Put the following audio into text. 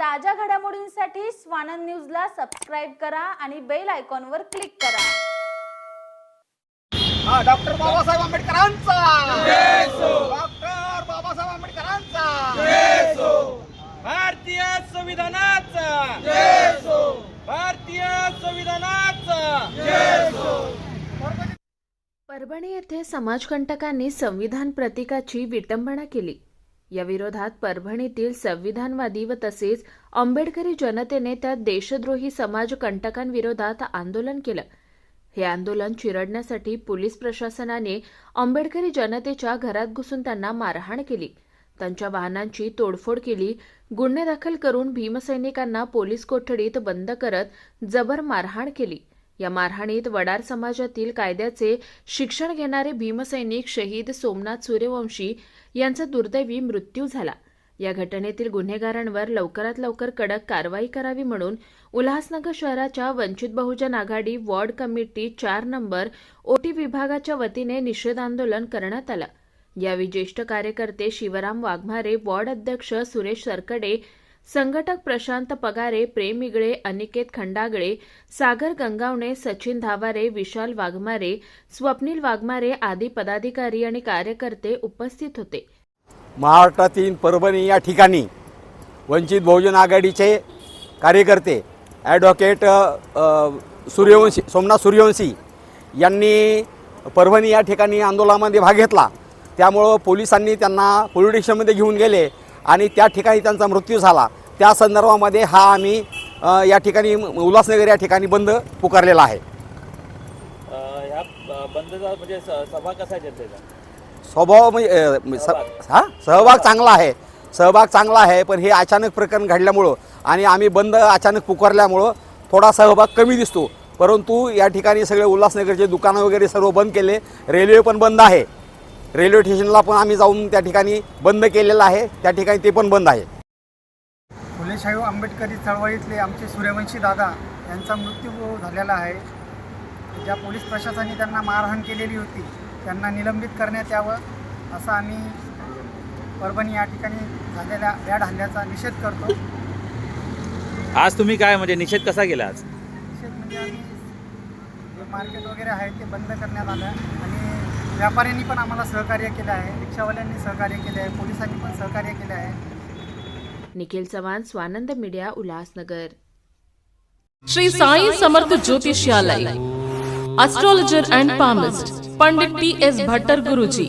ताज्या घडामोडींसाठी स्वानंद न्यूजला सबस्क्राईब करा आणि बेल आयकॉनवर क्लिक करा. हा डॉक्टर बाबासाहेब आंबेडकरांचा! डॉक्टर बाबासाहेब आंबेडकरांचा! भारतीय संविधानाचा! भारतीय संविधानाचा! परभणी येथे समाजकंटकांनी संविधान प्रतीकाची विटंबना केली. या विरोधात परभणीतील संविधानवादी व तसेच आंबेडकरी जनतेने त्या देशद्रोही समाजकंटकांविरोधात आंदोलन केलं. हे आंदोलन चिरडण्यासाठी पोलीस प्रशासनाने आंबेडकरी जनतेच्या घरात घुसून त्यांना मारहाण केली. त्यांच्या वाहनांची तोडफोड केली. गुन्हे दाखल करून भीमसैनिकांना पोलीस कोठडीत बंद करत जबर मारहाण केली. या मारहाणीत वडार समाजातील कायद्याचे शिक्षण घेणारे भीमसैनिक शहीद सोमनाथ सूर्यवंशी यांचा दुर्दैवी मृत्यू झाला. या घटनेतील गुन्हेगारांवर लवकरात लवकर कडक कारवाई करावी म्हणून उल्हासनगर शहराच्या वंचित बहुजन आघाडी वॉर्ड कमिटी चार नंबर ओटी विभागाच्या वतीने निषेध आंदोलन करण्यात आलं. यावेळी ज्येष्ठ कार्यकर्ते शिवराम वाघमारे वॉर्ड अध्यक्ष सुरेश सरकडे संघटक प्रशांत पगारे प्रेम इगळे अनिकेत खंडागळे सागर गंगावणे सचिन धावारे विशाल वाघमारे स्वप्नील वाघमारे आदी पदाधिकारी आणि कार्यकर्ते उपस्थित होते. महाराष्ट्रातील परभणी या ठिकाणी वंचित बहुजन आघाडीचे कार्यकर्ते ॲडव्होकेट सूर्यवंशी सोमनाथ सूर्यवंशी यांनी परभणी या ठिकाणी आंदोलनामध्ये भाग घेतला. त्यामुळं पोलिसांनी त्यांना पोलीस स्टेशनमध्ये घेऊन गेले. आणि त्या ठिकाणी त्यांचा मृत्यू झाला. त्या संदर्भामध्ये हा आम्ही या ठिकाणी उल्हासनगर या ठिकाणी बंद पुकारलेला आहे. म्हणजे कसा स्वभाव म्हणजे हा? सहभाग चांगला आहे. सहभाग चांगला आहे पण हे अचानक प्रकरण घडल्यामुळं आणि आम्ही बंद अचानक पुकारल्यामुळं थोडा सहभाग कमी दिसतो. परंतु या ठिकाणी सगळे उल्हासनगरचे दुकानं वगैरे सर्व बंद केले. रेल्वे पण बंद आहे. रेल्वे स्टेशनला पण आम्ही जाऊन त्या ठिकाणी बंद केलेलं आहे. त्या ठिकाणी ते पण बंद आहे. फुलेशाहू आंबेडकरी चळवळीतले आमचे सूर्यवंशी दादा यांचा मृत्यू झालेला आहे. ज्या पोलीस प्रशासनाने त्यांना मारहाण केलेली होती त्यांना निलंबित करण्यात यावं असा आम्ही परभणी या ठिकाणी झालेल्या बॅड हल्ल्याचा निषेध करतो. आज तुम्ही काय म्हणजे निषेध कसा केला आज? निषेध म्हणजे आम्ही जे मार्केट वगैरे आहे ते बंद करण्यात आलं आणि व्यापाऱ्यांनी पण आम्हाला सहकार्य केलं आहे रिक्षावाल्यांनी सहकार्य केले आहे पोलिसांनी पण सहकार्य केले आहे. Nikhil Chavan Swanand media Ulhasnagar. Shri Sai Samarth Jyotishyalay astrologer and palmist Pandit T S Bhattar Guruji